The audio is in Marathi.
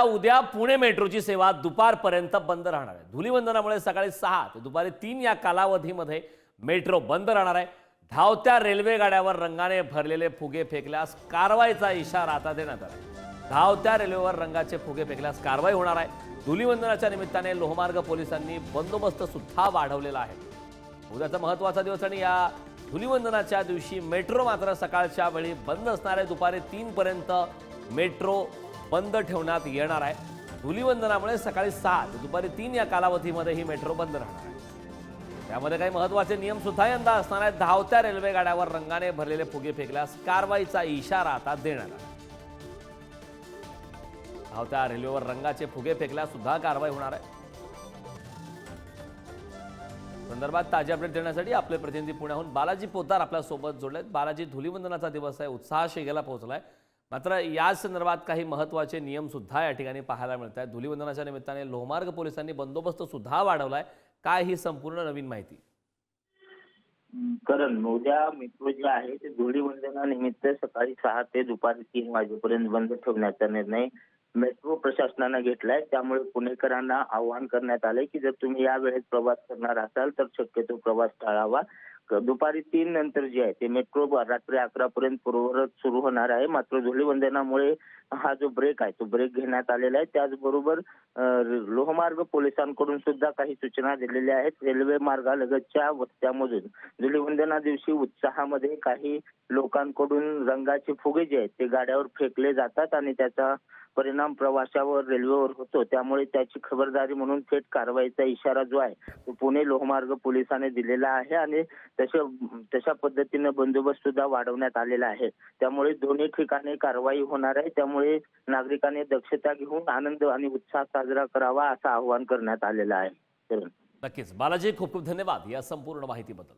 पाहूया उद्या पुणे मेट्रोची सेवा दुपारपर्यंत बंद राहणार आहे. धुलीवंदनामुळे सकाळी सहा ते दुपारी तीन या कालावधीमध्ये मेट्रो बंद राहणार आहे. धावत्या रेल्वे गाड्यावर रंगाने भरलेले फुगे फेकल्यास कारवाईचा इशारा आता देण्यात आला धावत्या रेल्वेवर रंगाचे फुगे फेकल्यास कारवाई होणार आहे. धुलीवंदनाच्या निमित्ताने लोहमार्ग पोलिसांनी बंदोबस्त सुद्धा वाढवलेला आहे. उद्याचा महत्त्वाचा दिवस आणि या धुलीवंदनाच्या दिवशी मेट्रो मात्र सकाळच्या वेळी बंद असणार आहे. दुपारी तीन पर्यंत मेट्रो बंद ठेवण्यात येणार आहे. धुलीवंदनामुळे सकाळी सात दुपारी तीन या कालावधीमध्ये ही मेट्रो बंद राहणार आहे. त्यामध्ये काही महत्त्वाचे नियम सुद्धा यंदा असणार आहेत. धावत्या रेल्वे गाड्यावर रंगाने भरलेले फुगे फेकल्यास कारवाईचा इशारा आता देणार आहे धावत्या रेल्वेवर रंगाचे फुगे फेकल्यास सुद्धा कारवाई होणार आहे. संदर्भात ताजे अपडेट देण्यासाठी आपले प्रतिनिधी पुण्याहून बालाजी पोतार आपल्यासोबत जोडलेत. बालाजी धुलीवंदनाचा दिवस आहे. उत्साह शेगेला पोहोचलाय. मात्र या संदर्भात काही महत्त्वाचे नियम सुद्धा या ठिकाणी पाहायला मिळत आहेत. धुलीवंदनाच्या निमित्ताने लोहमार्ग पोलिसांनी बंदोबस्त सुद्धा वाढवलाय. काय ही संपूर्ण नवीन माहिती? कारण उद्या मेट्रो जे आहे ते धुळीवंदनानिमित्त सकाळी सहा ते दुपारी तीन वाजेपर्यंत बंद ठेवण्याचा निर्णय मेट्रो प्रशासनानं घेतलाय. त्यामुळे पुणेकरांना आवाहन करण्यात आले की जर तुम्ही या वेळेत प्रवास करणार असाल तर शक्यतो प्रवास टाळावा. दुपारी तीन नंतर जे आहे ते मेट्रो रात्री अकरा पर्यंत पूर्ववत सुरू होणार आहे. मात्र धुळीवंदनामुळे हा जो ब्रेक आहे तो ब्रेक घेण्यात आलेला आहे. त्याचबरोबर लोहमार्ग पोलिसांकडून सुद्धा काही सूचना दिलेल्या आहेत. रेल्वे मार्गालगतच्या वस्त्यामधून. धुलीवंदना दिवशी उत्साहामध्ये काही लोकांकडून रंगाचे फुगे जे आहेत ते गाड्यावर फेकले जातात आणि त्याचा परिणाम प्रवाशावर रेल्वेवर होतो. त्यामुळे त्याची खबरदारी म्हणून थेट कारवाईचा इशारा जो आहे तो पुणे लोहमार्ग पोलिसांनी दिलेला आहे. आणि तशा तशा पद्धतीने बंदोबस्त सुद्धा वाढवण्यात आलेला आहे. त्यामुळे दोन्ही ठिकाणी कारवाई होणार आहे. त्यामुळे नागरिकांनी दक्षता घेऊन आनंद आणि उत्साह साजरा करावा असं आवाहन करण्यात आलेलं आहे. नक्कीच. बालाजी खूप खूप धन्यवाद या संपूर्ण माहितीबद्दल.